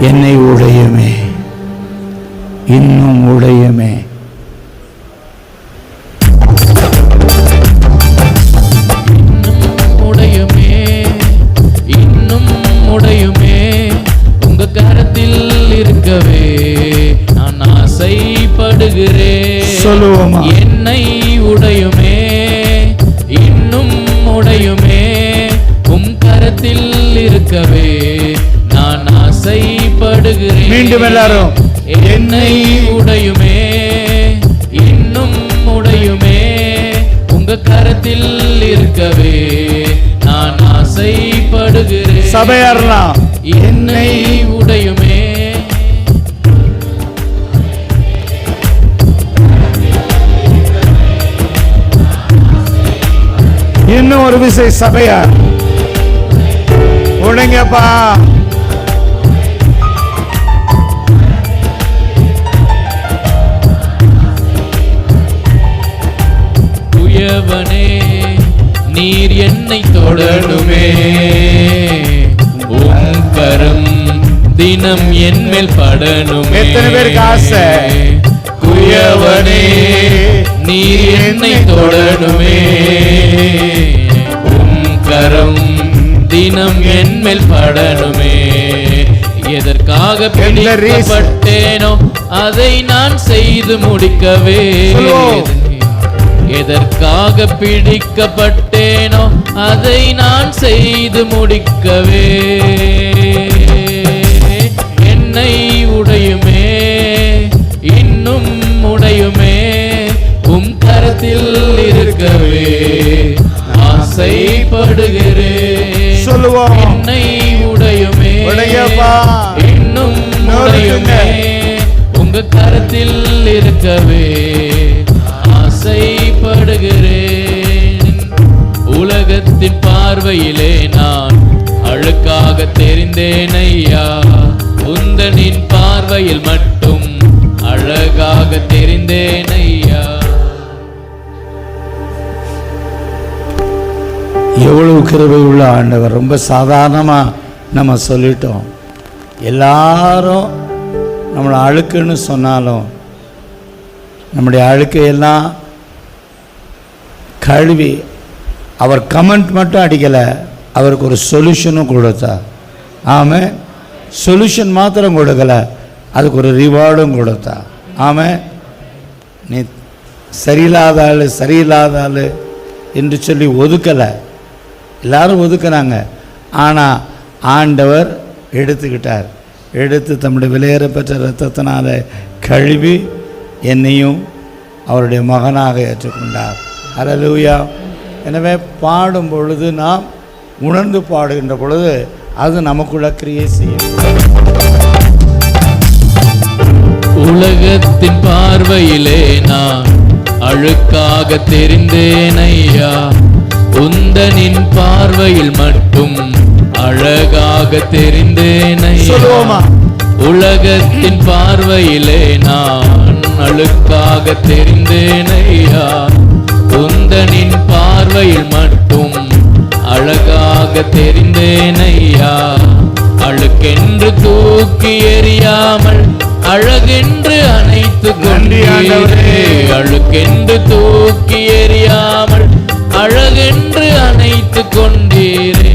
என்னை உடையுமே. இன்னும் உடையுமே. உடையுமே. இன்னும் உடையுமே. உங்க கரத்தில் இருக்கவே நான் ஆசைப்படுகிறேன். சொல்லுவோமா? என்னை உடையுமே. இன்னும் உடையுமே. உம் கரத்தில் இருக்கவே நான் ஆசைப்படுகிறேன் மீண்டும் எல்லாரும். என்னை உடையுமே இன்னும் உடையுமே. உங்க கரத்தில் இருக்கவே நான் ஆசைப்படுகிறேன். சபையாரெல்லாம் என்னை உடையுமே. இன்னும் ஒரு விசை சபையார். உடைங்கப்பா. உயவனே நீர் என்னை தொடருமே உம் கரம் தினம் என் மேல் படணுமே எத்தனை பேருக்கு ஆசை? குயவனே நீர் என்னை தொடருமே உம் கரம் தினம் என் மேல் படணுமே எதற்காக? பிடிக்கப்பட்டேனோ அதை நான் செய்து முடிக்கவே. எதற்காக பிடிக்கப்பட்டேனோ அதை நான் செய்து முடிக்கவே என்னை உடையுமே இன்னும் உடையுமே உம் கரத்தில் இருக்கவே ஆசைப்படுகிறேன் சொல்லுவோம். என்னை உடையுமே. இன்னும் உடையுமே உங்க கரத்தில் இருக்கவே ஆசைப்படுகிறேன். உலகத்தின் பார்வையிலே நான் அழுக்காக தெரிந்தேன் ஐயா. உந்தனின் பார்வையில் மட்டும் அழகாக தெரிந்தேன் ஐயா. எவ்வளவு கிருபை உள்ள ஆண்டவர். ரொம்ப சாதாரணமாக நம்ம சொல்லிட்டோம். எல்லாரும் நம்மளை அழுக்குன்னு சொன்னாலும் நம்முடைய அழுக்கையெல்லாம் கழுவி அவர் கமெண்ட் மட்டும் அடிக்கலை அவருக்கு ஒரு சொல்யூஷனும் கொடுத்தா. ஆமாம் சொல்யூஷன் மாத்திரம் கொடுக்கலை அதுக்கு ஒரு ரிவார்டும் கொடுத்தா. ஆமாம் நீ சரியில்லாத ஆள் சரியில்லாத ஆள் என்று சொல்லி ஒதுக்கலை. எல்லாரும் ஒதுக்குனாங்க. ஆனால் ஆண்டவர் எடுத்துக்கிட்டார். எடுத்து தம்முடைய விலையேறப்பெற்ற இரத்தத்தினால கழுவி என்னையும் அவருடைய மகனாக ஏற்றுக்கொண்டார். ஹalleluya. எனவே பாடும் பொழுது நாம் உணர்ந்து பாடுகின்ற பொழுது அது நமக்குள்ள கிரியை செய்யும். உலகத்தின் பார்வையிலே நான் அழுக்காக தெரிந்தேன் ஐயா. உந்தனின் பார்வையில் மட்டும் அழகாக தெரிந்தேன் ஐயா? உலகத்தின் பார்வையிலே நான் அழுக்காக தெரிந்தேன் ஐயா. பார்வையில் மட்டும் அழகாக தெரிந்தேன் ஐயா அழுக்கென்று தூக்கி எறியாமல் அழகென்று ஆண்டவரே. கொண்டீரே. அழுக்கென்று தூக்கி எறியாமல் அழகென்று அணைத்து கொண்டீரே.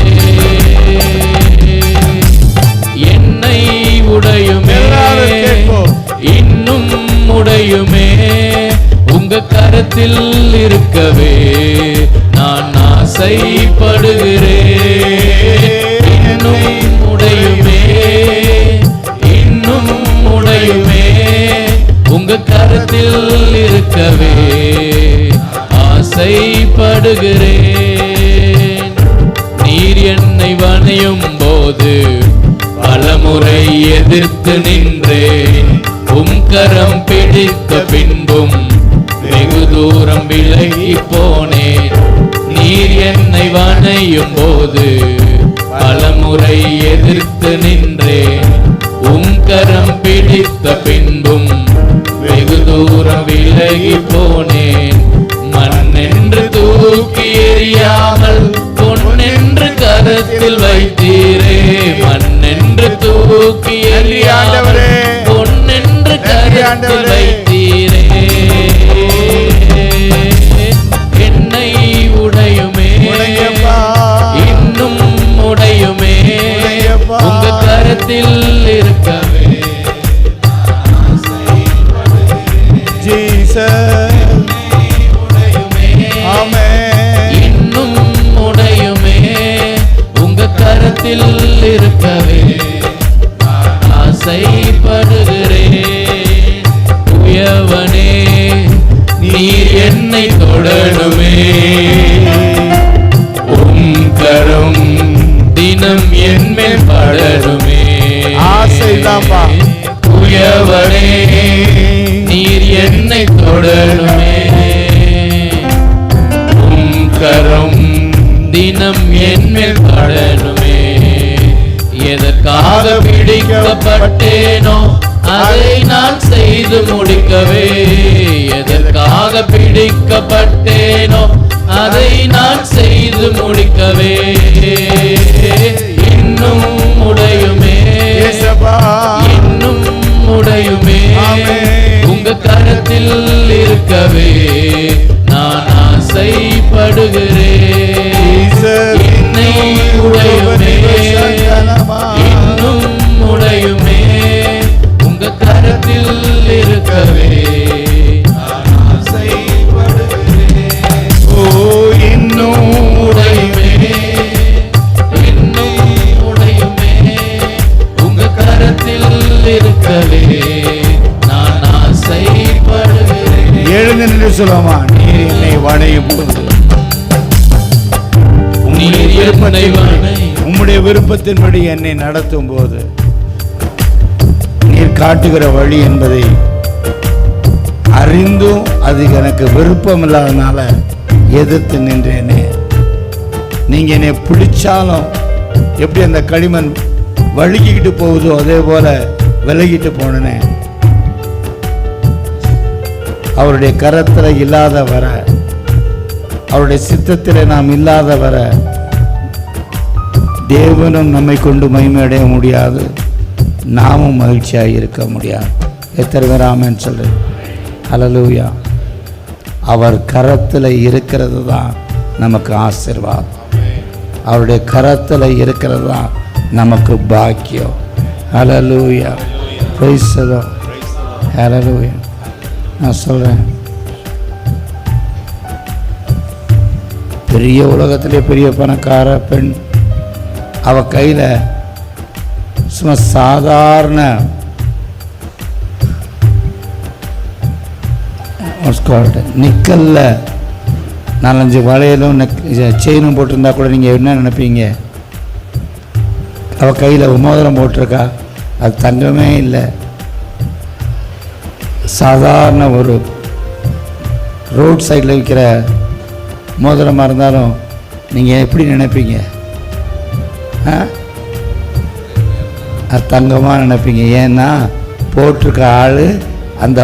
என்னை உடையுமே. இன்னும் உடையுமே. உங்க கரத்தில் இருக்கவே நான் ஆசைப்படுகிறேன். இன்னும் உடையுமே இன்னும் உடையுமே. உங்க கரத்தில் இருக்கவே ஆசைப்படுகிறேன். நீர் என்னை வணையும் போது பலமுறை எதிர்த்து நின்றேன். உம் கரம் பிடித்த பின் தூரம் விலகி போனேன் நீர் என்னை வணையும் போது பலமுறை எதிர்த்து நின்றேன் உம் கரம் பிடித்த பின்பும் வெகு தூரம் விலகி போனேன் மண்ணென்று தூக்கி எறியாமல் பொன்னென்று கரத்தில் வைத்தீரே. மண்ணென்று தூக்கி ஆண்டவரே. பொன்னென்று கருத்தில். வைத்தீரே. உங்க இருக்கவே ஜீசஸ் என்னை தொடருமே உம் கரம் தினம் என்மேல் படணுமே. எதற்காக பிடிக்கப்பட்டேனோ அதை நான் செய்து முடிக்கவே. எதற்காக பிடிக்கப்பட்டேனோ அதை நான் செய்து முடிக்கவே. சொல்லுமா நீர் என்னை போது உம்முடைய விருப்பத்தின்படி வணையும். உம்முடைய விருப்பத்தின்படி என்னை நடத்தும் போது நீர் காட்டுகிற வழி என்பதை அறிந்தும் அது எனக்கு விருப்பம் இல்லாதனால எதிர்த்து நின்றேனே. நீங்க என்னை பிடிச்சாலும் எப்படி அந்த களிமண் வழுக்கிக்கிட்டு போகுதோ அதே போல விலகிட்டு போனனே. அவருடைய கரத்தில் இல்லாத வர அவருடைய சித்தத்தில் நாம் இல்லாத வர தேவனும் நம்மை கொண்டு மகிமையடைய முடியாது. நாமும் மகிழ்ச்சியாக இருக்க முடியாது. எத்தனை பேர் ஆமென்னு சொல்றேன் அவர் கரத்தில் இருக்கிறது தான் நமக்கு ஆசீர்வாதம். அவருடைய கரத்தில் இருக்கிறது தான் நமக்கு பாக்கியம். அலலூயா praise the நான் சொல்கிறேன் பெரிய உலகத்திலே பெரிய பணக்கார பெண் அவ கையில் சும்மா சாதாரண நிக்கல்ல நாலஞ்சு வளையலும் நெக் செயினும் போட்டிருந்தா கூட நீங்கள் என்ன நினைப்பீங்க? அவள் கையில் மோதிரம் போட்டிருக்கா? அது தங்கமே இல்லை. சாதாரண ஒரு ரோட் சைடில் விற்கிற மோதிரமாக இருந்தாலும் நீங்கள் எப்படி நினைப்பீங்க? ஆ? அது தங்கமாக நினைப்பீங்க. ஏன்னா போட்டிருக்க ஆள் அந்த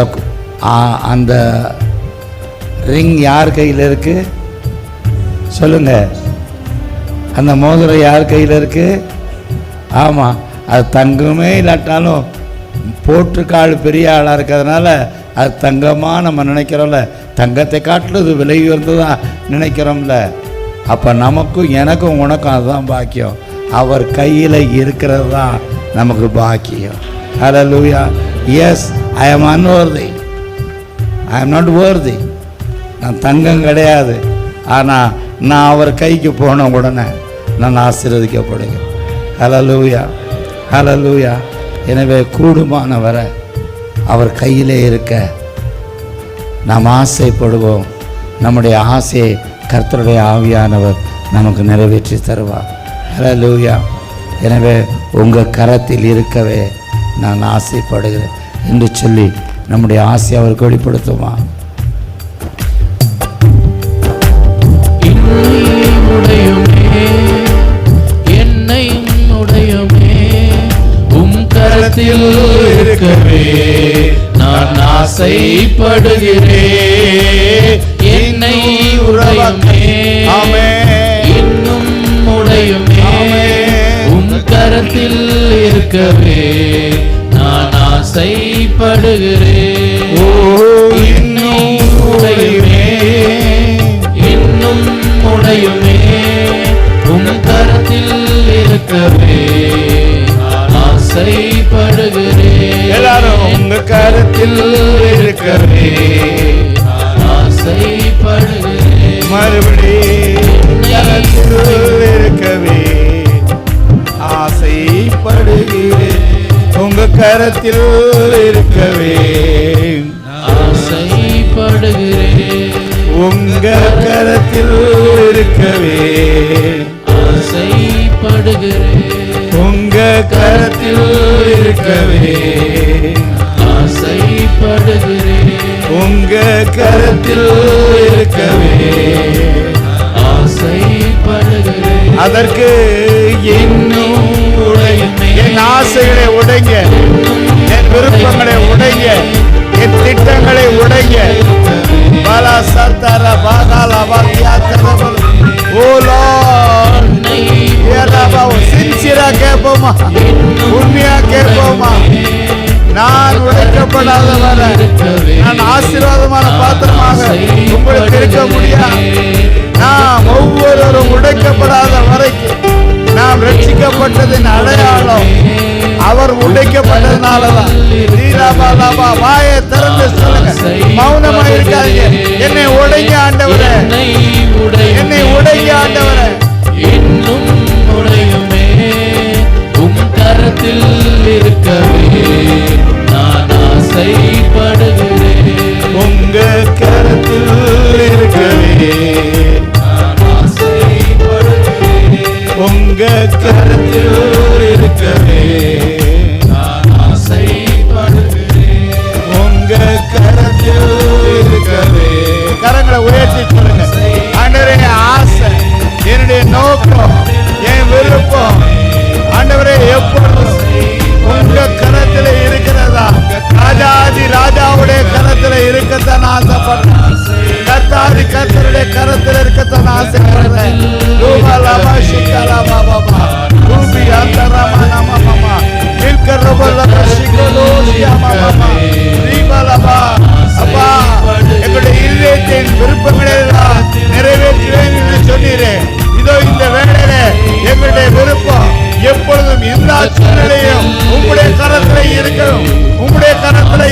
அந்த ரிங் யார் கையில் இருக்குது சொல்லுங்க. அந்த மோதிரம் யார் கையில் இருக்குது ஆமாம் அது தங்கமே இல்லாட்டாலும் போற்றுக்கால் பெரிய ஆளாக இருக்கிறதுனால அது தங்கமாக நம்ம நினைக்கிறோம்ல. தங்கத்தை காட்டுறது விலை உயர்ந்ததா நினைக்கிறோம்ல. அப்போ நமக்கும் எனக்கும் உனக்கும் அதுதான் பாக்கியம். அவர் கையில் இருக்கிறது தான் நமக்கு பாக்கியம். ஹalleluya yes I am unworthy I am not worthy நான் தங்கம் கிடையாது. ஆனால் நான் அவர் கைக்கு போன உடனே நான் ஆசீர்வதிக்கப்படுகிறேன். ஹலோ லூயா எனவே கூடுமானவரை அவர் கையிலே இருக்க நாம் ஆசைப்படுவோம். நம்முடைய ஆசையை கர்த்தருடைய ஆவியானவர் நமக்கு நிறைவேற்றி தருவார். ஹalleluya எனவே உங்கள் கரத்தில் இருக்கவே நான் ஆசைப்படுகிறேன் என்று சொல்லி நம்முடைய ஆசையை அவருக்கு வெளிப்படுத்துவான் உம் கரத்தில் இருக்கவே நான் ஆசைப்படுகிறேன் என்னை ஆமென். இன்னும் உடையுமே. உம் கரத்தில் இருக்க இருக்கவே நான் ஆசைப்படுகிறேன் ஓ இன்னும் உடையுமே. இன்னும் உடையுமே. கருத்தில் இருக்கவே மறுபடி கருத்தில் இருக்கவே ஆசைப்படுகிறேன். உங்க கரத்தில் இருக்கவே ஆசைப்படுகிறேன். உங்க கரத்தில் இருக்கவே ஆசைப்படுகிறேன். உங்க கரத்தில் இருக்கவே உங்க கருத்தில் இருக்கவே ஆசைப்படுகிறேன். அதற்கு இன்னும் என் ஆசைகளை உடைங்க. என் விருப்பங்களை உடைங்க. என் திட்டங்களை உடைங்க. பாலா சத்தார பாகாலா பாத்தியா கதவல். ஓ லார்ட் சின்சியரா கேட்போமா உண்மையா கேட்போமா நான் உடைக்கப்படாத வரை நான் ஆசீர்வாதமான பாத்திரமாக உங்களுக்கு இருக்க முடியாது நாம் ஒவ்வொருவரும் உடைக்கப்படாத வரைக்கும் நாம் ரட்சிக்கப்பட்டதின் அடையாளம் அவர் உடைக்கப்பட்டதுனாலதான். லீலாபா லாபா வாயை திறந்து சொல்லுங்க. மௌனமா இருக்காதீங்க. என்னை உடைங்க ஆண்டவரே. என்னை உடைங்க ஆண்டவரே. இன்னும் உம் கரத்தில் இருக்கவே நான் ஆசைப்படுகிறேன். உங்க கரத்தில் இருக்கவே நான் ஆசைப்படுகிறேன். உங்க கரத்தில் கர்த்தருடைய கரத்தில் இருக்கத்தான் ஆசைப்படுறேன் ரூபா லாபா பாபா ரூபி அந்த மாமா மில்கர் ரூபா மாமா ரீபா அப்பா. எங்களுடைய இதயத்தின் விருப்பங்களை எல்லாம் நிறைவேற்றுவேன் என்று சொன்னீரேன் இதோ இந்த வேளையில எங்களுடைய விருப்பம் எப்பொழுதும் எல்லா சூழ்நிலையும் உங்களுடைய கரத்துல இருக்கணும் உங்களுடைய கரத்துல